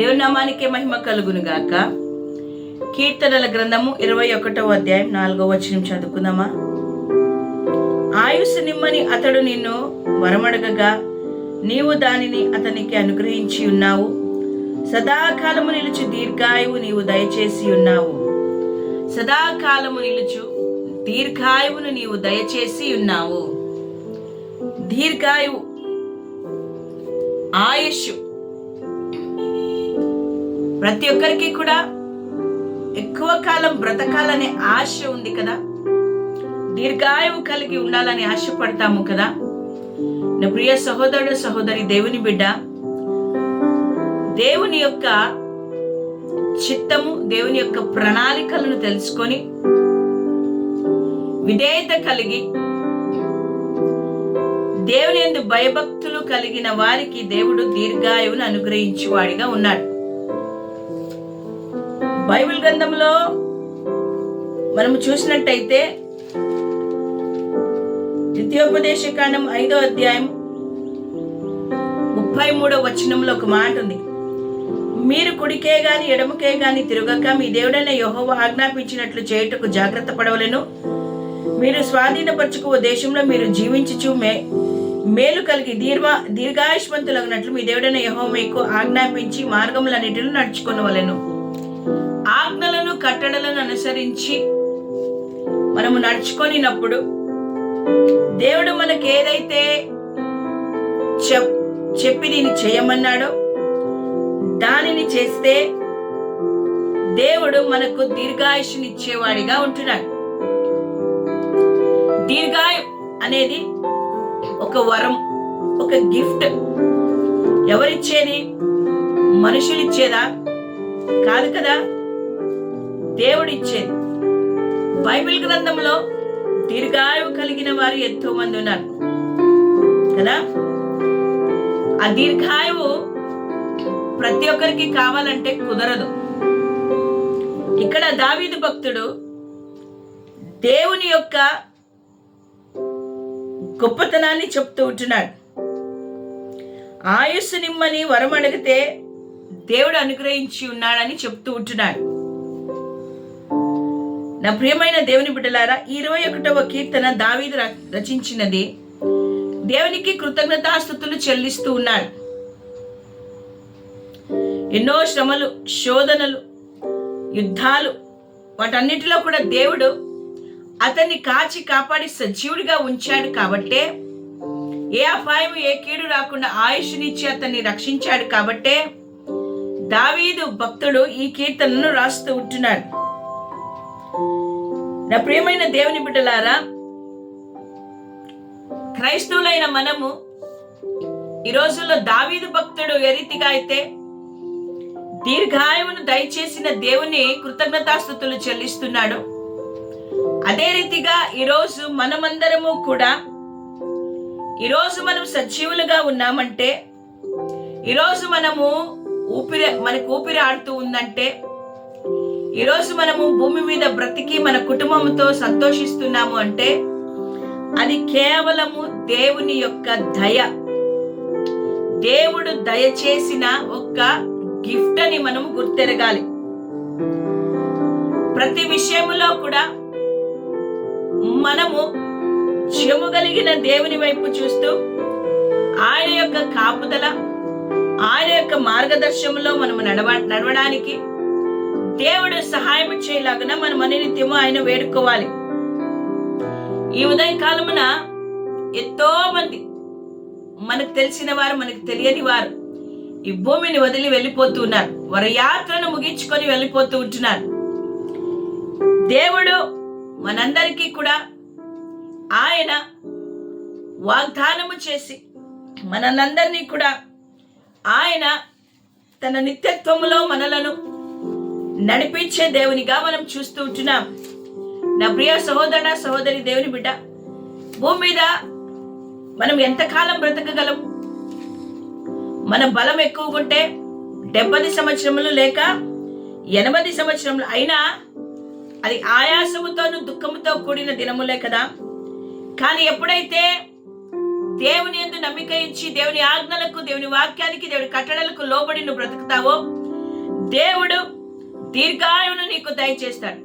దేవుని నామానికే మహిమ కలుగును గాక. కీర్తనల గ్రంథము ఇరవై ఒకటవ అధ్యాయం నాలుగవ వచనం చదువుకుందామా? ఆయుస్సు నిమ్మని అతడు నిన్ను వరమడగగా నీవు దానిని అతనికి అనుగ్రహించి ఉన్నావు. సదాకాలము నిలుచు దీర్ఘాయువు నీవు దయచేసి ఉన్నావు. సదాకాలము నిలుచు దీర్ఘాయువును నీవు దయచేసి ఉన్నావు. దీర్ఘాయువు ఆయుష్ ప్రతి ఒక్కరికి కూడా ఎక్కువ కాలం బ్రతకాలనే ఆశ ఉంది కదా? దీర్ఘాయువు కలిగి ఉండాలని ఆశపడతాము కదా? నా ప్రియ సహోదరుడు సహోదరి దేవుని బిడ్డ దేవుని యొక్క చిత్తము దేవుని యొక్క ప్రణాళికలను తెలుసుకొని విధేయత కలిగి దేవుని ఎందు భయభక్తులు కలిగిన వారికి దేవుడు దీర్ఘాయువును అనుగ్రహించువాడిగా ఉన్నాడు. బైబిల్ గ్రంథంలో మనము చూసినట్టయితే ద్వితీయోపదేశ కాండం ఐదో అధ్యాయం ముప్పై మూడో వచనంలో ఒక మాట ఉంది. మీరు కుడికే గాని ఎడమకే గాని తిరగక మీ దేవుడైన యెహోవా ఆజ్ఞాపించినట్లు చేయుటకు జాగ్రత్త పడవలను. మీరు స్వాధీనపరచుకో దేశంలో మీరు జీవించుచు మే మేలు కలిగి దీర్ఘ దీర్ఘాయుష్మంతులగినట్లు మీ దేవుడైన యహో మీకు ఆజ్ఞాపించి మార్గములన్నిటిలో నడుచుకొనవలెను. ఆజ్ఞలను కట్టడలను అనుసరించి మనము నడుచుకొనినప్పుడు దేవుడు మనకు ఏదైతే చెప్ చెప్పి దీన్ని చేయమన్నాడో దానిని చేస్తే దేవుడు మనకు దీర్ఘాయుషునిచ్చేవాడిగా ఉంటున్నాడు. దీర్ఘాయు అనేది ఒక వరం ఒక గిఫ్ట్ ఎవరిచ్చేది? మనుషులు ఇచ్చేదా కాదు కదా? దేవుడిచ్చేది. బైబిల్ గ్రంథంలో దీర్ఘాయువు కలిగిన వారు ఎంతో మంది ఉన్నారు. కదా? ఆ దీర్ఘాయువు ప్రతి ఒక్కరికి కావాలంటే కుదరదు. ఇక్కడ దావీదు భక్తుడు దేవుని యొక్క గొప్పతనాన్ని చెప్తూ ఉంటున్నాడు. ఆయుస్సు నిమ్మని వరం అడిగితే దేవుడు అనుగ్రహించి ఉన్నాడని చెప్తూ ఉంటున్నాడు. నా ప్రియమైన దేవుని బిడ్డలారా ఇరవై ఒకటవ కీర్తన దావీదు రచించినది. దేవునికి కృతజ్ఞతాస్థుతులు చెల్లిస్తూ ఉన్నాడు. ఎన్నో శ్రమలు శోధనలు యుద్ధాలు వాటన్నిటిలో కూడా దేవుడు అతన్ని కాచి కాపాడి సజీవుడిగా ఉంచాడు కాబట్టే ఏ అపాయం ఏ కీడు రాకుండా ఆయుష్నిచ్చి అతన్ని రక్షించాడు కాబట్టే దావీదు భక్తుడు ఈ కీర్తనను రాస్తూ ఉంటున్నాడు. నా ప్రియమైన దేవుని బిడ్డలారా క్రైస్తవులైన మనము ఈ రోజుల్లో దావీదు భక్తుడు ఏ రీతిగా అయితే దీర్ఘాయువును దయచేసిన దేవుని కృతజ్ఞతాస్థుతులు చెల్లిస్తున్నాడు. అదే రీతిగా ఈరోజు మనమందరము కూడా ఈరోజు మనం సజీవులుగా ఉన్నామంటే ఈరోజు మనము ఊపిరి మనకు ఊపిరి ఆడుతూ ఉందంటే ఈరోజు మనము భూమి మీద బ్రతికి మన కుటుంబంతో సంతోషిస్తున్నాము అంటే అది కేవలము దేవుని యొక్క దయ. దేవుడు దయచేసిన ఒక గిఫ్ట్ అని మనము గుర్తెరగాలి. ప్రతి విషయంలో కూడా మనము చెము కలిగిన దేవుని వైపు చూస్తూ ఆయన యొక్క కాపుదల ఆయన యొక్క మార్గదర్శనంలో మనము నడవ నడవడానికి దేవుడు సహాయం చేయలాగా మనం అనినిత్యము ఆయన వేడుకోవాలి. ఈ ఉదయం కాలమున ఎంతో మంది మనకు తెలిసిన వారు మనకు తెలియని వారు ఈ భూమిని వదిలి వెళ్ళిపోతూ ఉన్నారు. వారి యాత్రను ముగించుకొని వెళ్ళిపోతూ ఉంటున్నారు. దేవుడు మనందరికీ కూడా ఆయన వాగ్దానము చేసి మనందరినీ కూడా ఆయన తన నిత్యత్వములో మనలను నడిపించే దేవునిగా మనం చూస్తూ ఉంటున్నాం. నా ప్రియ సహోదర సహోదరి దేవుని బిడ్డ భూమి మీద మనం ఎంతకాలం బ్రతకగలం? మన బలం ఎక్కువ ఉంటే డెబ్బై సంవత్సరములు లేక ఎనభై సంవత్సరములు అయినా అది ఆయాసముతోనూ దుఃఖముతో కూడిన దినములే కదా. కానీ ఎప్పుడైతే దేవుని ఎందు నమ్మిక ఇచ్చి దేవుని ఆజ్ఞలకు దేవుని వాక్యానికి దేవుని కట్టడలకు లోబడి నువ్వు బ్రతుకుతావో దేవుడు దీర్ఘాయువును నీకు దయచేస్తాడు.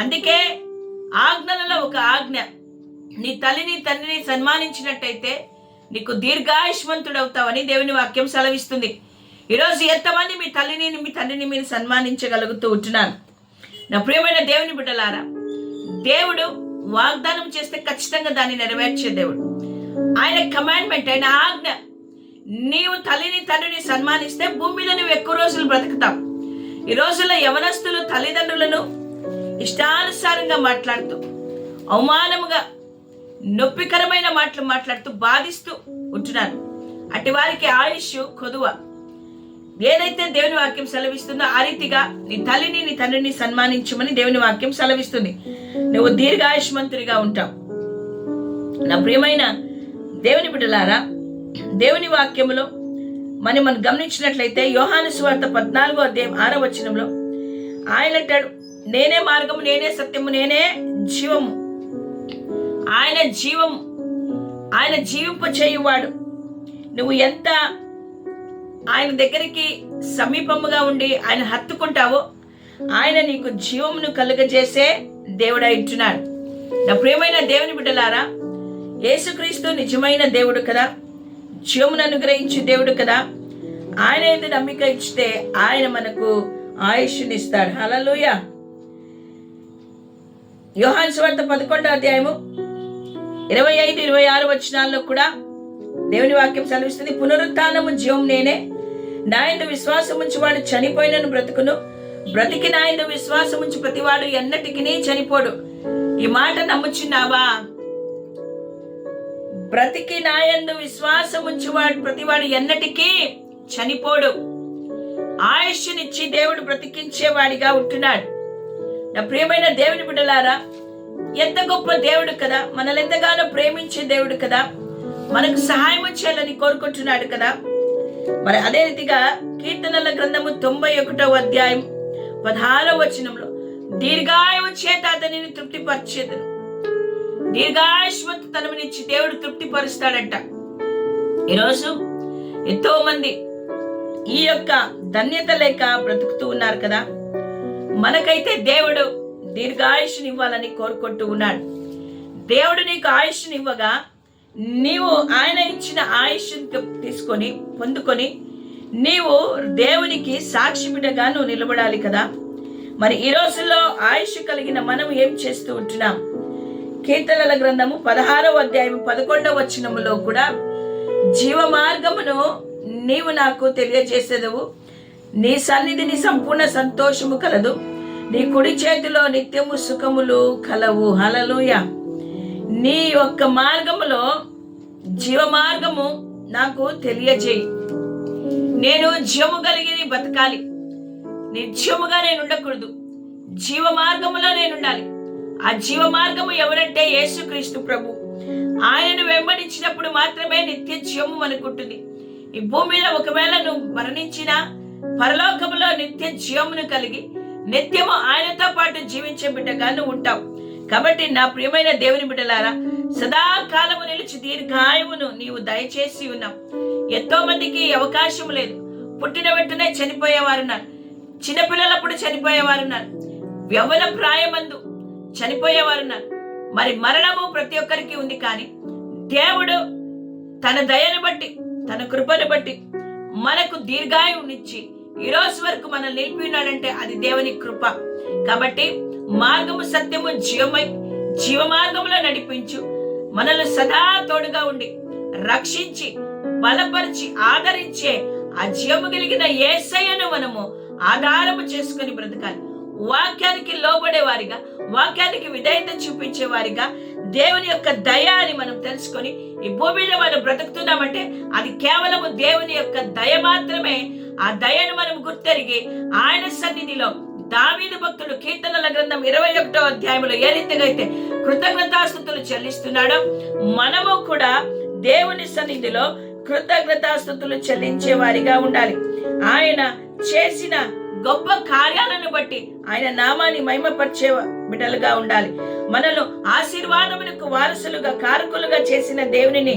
అందుకే ఆజ్ఞలలో ఒక ఆజ్ఞ నీ తల్లిని తండ్రిని సన్మానించినట్టయితే నీకు దీర్ఘాయుష్మంతుడవుతావని దేవుని వాక్యం సెలవిస్తుంది. ఈరోజు ఎంతమంది మీ తల్లిని మీ తండ్రిని మీరు సన్మానించగలుగుతూ ఉంటున్నాను నా ప్రియమైన దేవుని బిడ్డలారా దేవుడు వాగ్దానం చేస్తే ఖచ్చితంగా దాన్ని నెరవేర్చే దేవుడు. ఆయన కమాండ్మెంట్ ఆయన ఆజ్ఞ. నీవు తల్లిని తండ్రిని సన్మానిస్తే భూమి మీద నువ్వు ఎక్కువ రోజులు బ్రతుకుతావు. ఈ రోజుల్లో యవనస్తులు తల్లిదండ్రులను ఇష్టానుసారంగా మాట్లాడుతూ అవమానముగా నొప్పికరమైన మాటలు మాట్లాడుతూ బాధిస్తూ ఉంటున్నారు. అటు వారికి ఆయుష్ కొదువ. ఏదైతే దేవుని వాక్యం సెలవిస్తుందో ఆ రీతిగా నీ తల్లిని నీ తండ్రిని సన్మానించమని దేవుని వాక్యం సెలవిస్తుంది. నువ్వు దీర్ఘాయుష్మంతుడిగా ఉంటావు. నా ప్రియమైన దేవుని బిడ్డలారా దేవుని వాక్యములో మనం మనం గమనించినట్లయితే యోహాను సువార్త పద్నాలుగో అధ్యాయం ఆరో వచనంలో ఆయన అంటాడు నేనే మార్గము నేనే సత్యము నేనే జీవము. ఆయన జీవము ఆయన జీవింప చేయువాడు. నువ్వు ఎంత ఆయన దగ్గరికి సమీపముగా ఉండి ఆయన హత్తుకుంటావో ఆయన నీకు జీవమును కలుగజేసే దేవుడై ఇచ్చున్నాడు నా ప్రియమైన దేవుని బిడ్డలారా యేసుక్రీస్తు నిజమైన దేవుడు కదా. జీవమును అనుగ్రహించే దేవుడు కదా. ఆయన ఎందుకు నమ్మిక ఇచ్చితే ఆయన మనకు ఆయుష్నిస్తాడు. హలలుయ యోహాన్ స్వార్థ పదకొండో అధ్యాయము ఇరవై ఐదు ఇరవై ఆరు వచనాల్లో కూడా దేవుని వాక్యం సెలవిస్తుంది. పునరుత్నము జీవం నేనే. నా విశ్వాసముంచి విశ్వాసం వాడు చనిపోయినను బ్రతుకును. బ్రతికి నా విశ్వాసముంచి విశ్వాసం ఉంచి ప్రతివాడు ఎన్నటికి చనిపోడు. ఈ మాట నమ్ముచున్నావా? బ్రతికి నాయందు విశ్వాసం ఉంచువాడు ప్రతివాడు ఎన్నటికీ చనిపోడు. ఆయుష్నిచ్చి దేవుడు బ్రతికించేవాడిగా ఉంటున్నాడు. నా ప్రియమైన దేవుని బిడ్డలారా ఎంత గొప్ప దేవుడు కదా మనల్ని ఎంతగానో ప్రేమించే దేవుడు కదా మనకు సహాయం చేయాలని కోరుకుంటున్నాడు కదా. మరి అదే రీతిగా కీర్తనల గ్రంథము తొంభై ఒకటో అధ్యాయం పదహారో వచనంలో దీర్ఘాయువు చేత అతనిని తృప్తిపరిచేదను. దీర్ఘాయుష్మంతతనమునిచ్చి దేవుడు తృప్తిపరుస్తాడంట. ఈరోజు ఎంతో మంది ఈ యొక్క ధన్యత లేక బ్రతుకుతూ ఉన్నారు కదా. మనకైతే దేవుడు దీర్ఘాయుష్ని ఇవ్వాలని కోరుకుంటూ ఉన్నాడు. దేవుడు నీకు ఆయుష్ని ఇవ్వగా నీవు ఆయన ఇచ్చిన ఆయుష్ని తీసుకొని పొందుకొని నీవు దేవునికి సాక్షిమిడగాను నువ్వు నిలబడాలి కదా. మరి ఈ రోజుల్లో ఆయుష్ కలిగిన మనం ఏం చేస్తూ ఉంటున్నాం? కీర్తనల గ్రంథము పదహారవ అధ్యాయం పదకొండవ వచనములో కూడా జీవ మార్గమును నీవు నాకు తెలియజేసేదవు. నీ సన్నిధిని సంపూర్ణ సంతోషము కలదు. నీ కుడి చేతిలో నిత్యము సుఖములు కలవు. హలలుయ నీ యొక్క మార్గములో జీవ మార్గము నాకు తెలియజేయి. నేను జీవము కలిగి బతకాలి. నిత్యముగా నేను ఉండకూడదు. జీవ మార్గములో నేను ఉండాలి. ఆ జీవ మార్గము ఎవరంటే యేసుక్రీస్తు ప్రభు. ఆయనను వెంబడించినప్పుడు మాత్రమే నిత్య జీవము అనుకుంటుంది ఈ భూమి మీద ఒకవేళ నువ్వు మరణించినా పరలోకములో నిత్య జీవమును కలిగి నిత్యము ఆయనతో పాటు జీవించే బిడ్డగా నువ్వు ఉంటావు. కాబట్టి నా ప్రియమైన దేవుని బిడ్డలారా సదాకాలము నిలిచి దీర్ఘాయువును నీవు దయచేసి ఉన్నావు. ఎంతో మందికి అవకాశం లేదు. పుట్టిన వెంటనే చనిపోయేవారున్నారు. చిన్నపిల్లలప్పుడు చనిపోయేవారున్నారు. యవ్వన ప్రాయమందు చనిపోయేవారున్నారు మరి మరణము ప్రతి ఒక్కరికి ఉంది కానీ దేవుడు తన దయను బట్టి తన కృపను బట్టి మనకు దీర్ఘాయువునిచ్చి ఈ రోజు వరకు మనం నిలిపి ఉన్నాడంటే అది దేవుని కృప. కాబట్టి మార్గము సత్యము జీవమై జీవ మార్గంలో నడిపించు. మనల్ని సదా తోడుగా ఉండి రక్షించి బలపరిచి ఆదరించే ఆ జీవము కలిగిన ఏసయ్యను మనము ఆధారము చేసుకుని బ్రతకాలి. వాక్యానికి లోబడేవారిగా వాక్యానికి విధేయత చూపించే వారిగా దేవుని యొక్క దయ అని మనం తెలుసుకొని ఈ భూమి మీద మనం బ్రతుకుతున్నామంటే అది కేవలము దేవుని యొక్క దయ మాత్రమే. ఆ దయను మనం గుర్తెరిగి ఆయన సన్నిధిలో దావీదు భక్తుడు కీర్తనల గ్రంథం ఇరవై ఒకటో అధ్యాయంలో ఏ రీతిగా అయితే కృతజ్ఞతాస్థుతులు చెల్లిస్తున్నాడో మనము కూడా దేవుని సన్నిధిలో కృతజ్ఞతాస్థుతులు చెల్లించే వారిగా ఉండాలి. ఆయన చేసిన గొప్ప కార్యాలను బట్టి ఆయన నామాన్ని మహిమపరిచే బిడ్డలుగా ఉండాలి. మనలో ఆశీర్వాదములకు వారసులుగా కారకులుగా చేసిన దేవునిని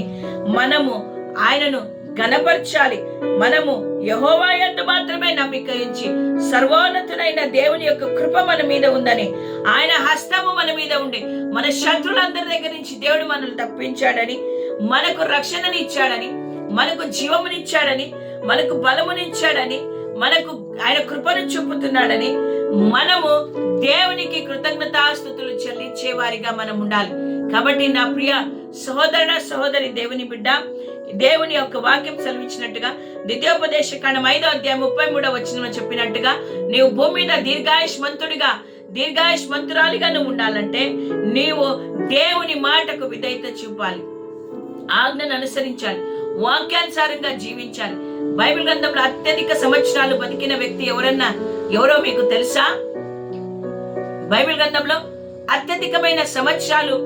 మనము ఆయనను కనపరచాలి మనము యహోవా యందు మాత్రమే నమ్మిక ఇచ్చి సర్వోన్నతుడైన దేవుని యొక్క కృప మన మీద ఉందని ఆయన హస్తము మన మీద ఉండి మన శత్రులందరి దగ్గర నుంచి దేవుడు మనల్ని తప్పించాడని మనకు రక్షణనిచ్చాడని మనకు జీవమునిచ్చాడని మనకు బలమునిచ్చాడని మనకు ఆయన కృపను చూపుతున్నాడని మనము దేవునికి కృతజ్ఞతాస్థుతులు చెల్లించే వారిగా మనం ఉండాలి. కాబట్టి నా ప్రియ సహోదరుడ సహోదరి దేవుని బిడ్డ దేవుని యొక్క వాక్యం సెలవిచ్చినట్టుగా ద్వితీయోపదేశ కాండం ఐదో అధ్యాయం ముప్పై మూడో వచ్చిన చెప్పినట్టుగా నీవు భూమి మీద దీర్ఘాయుష్మంతుడిగా దీర్ఘాయుష్మంతురాలిగా నువ్వు ఉండాలంటే నీవు దేవుని మాటకు విధేయత చూపాలి. ఆజ్ఞను అనుసరించాలి. వాక్యానుసారంగా జీవించాలి. బైబిల్ గ్రంథంలో అత్యధిక సంవత్సరాలు బతికిన వ్యక్తి ఎవరన్నా ఎవరో మీకు తెలుసా? బైబిల్ గ్రంథంలో అత్యధికమైన సంవత్సరాలు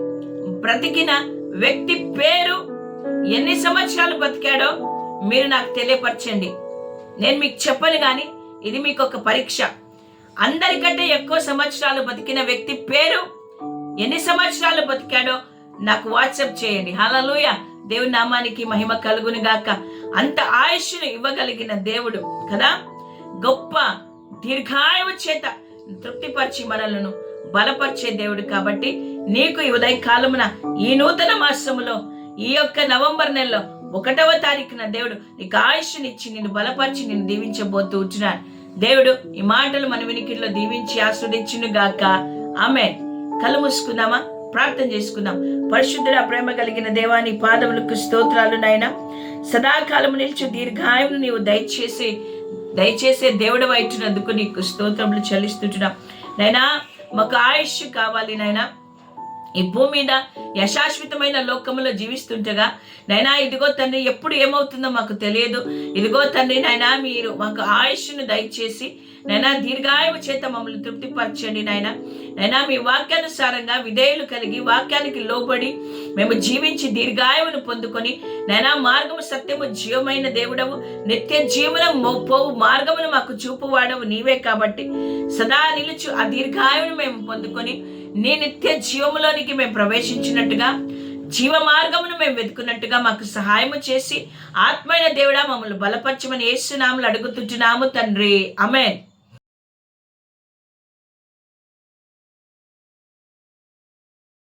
బ్రతికిన వ్యక్తి పేరు ఎన్ని సంవత్సరాలు బతికాడో మీరు నాకు తెలియపరచండి. నేను మీకు చెప్పను కానీ ఇది మీకు ఒక పరీక్ష. అందరికంటే ఎక్కువ సంవత్సరాలు బతికిన వ్యక్తి పేరు ఎన్ని సంవత్సరాలు బతికాడో నాకు వాట్సాప్ చేయండి. హలలుయ దేవుని నామానికి మహిమ కలుగును గాక. అంత ఆయుష్ను ఇవ్వగలిగిన దేవుడు కదా? గొప్ప దీర్ఘాయువు చేత తృప్తిపరిచి మనలను బలపరిచే దేవుడు కాబట్టి నీకు ఈ ఉదయ కాలమున ఈ నూతన మాసములో ఈ యొక్క నవంబర్ నెలలో ఒకటవ తారీఖున దేవుడు నీకు ఆయుష్నిచ్చి నిన్ను బలపరిచి నిన్ను దీవించబోతూ ఉంటున్నాను దేవుడు ఈ మాటలు మన వినికిడిలో దీవించి ఆస్వాదించును గాక. ఆమె కళ్ళు మూసుకుందామా? ప్రార్థన చేసుకుందాం. పరిశుద్ధుడ ప్రేమ కలిగిన దేవాని పాదములకు స్తోత్రాలు నాయన. సదాకాలము నిలిచి దీర్ఘాయువును నీవు దయచేసి దయచేసే దేవుడు వైచినందుకు నీకు స్తోత్రములు చెల్లిస్తుంటున్నాం. నైనా మాకు ఆయుష్ కావాలి నాయనా. ఈ భూమి మీద యశాశ్వతమైన లోకములో జీవిస్తుంటగా నైనా ఇదిగో తండ్రి ఎప్పుడు ఏమవుతుందో మాకు తెలియదు. ఇదిగో తండ్రి నైనా మీరు మాకు ఆయుష్ను దయచేసి నైనా దీర్ఘాయువు చేత మమ్మల్ని తృప్తిపరచండి నాయన. నైనా మీ వాక్యానుసారంగా విధేయులు కలిగి వాక్యానికి లోబడి మేము జీవించి దీర్ఘాయువును పొందుకొని నైనా మార్గము సత్యము జీవమైన దేవుడవు. నిత్య జీవనం పోవు మార్గమును మాకు చూపువాడవు నీవే కాబట్టి సదా నిలుచు ఆ దీర్ఘాయువును మేము పొందుకొని నీ నిత్య జీవములోనికి మేము ప్రవేశించినట్టుగా జీవ మార్గమును మేము వెతుకున్నట్టుగా మాకు సహాయము చేసి ఆత్మైన దేవుడా మమ్మల్ని బలపరచమని ఏసునాములు అడుగుతుంటున్నాము తండ్రి. అమెన్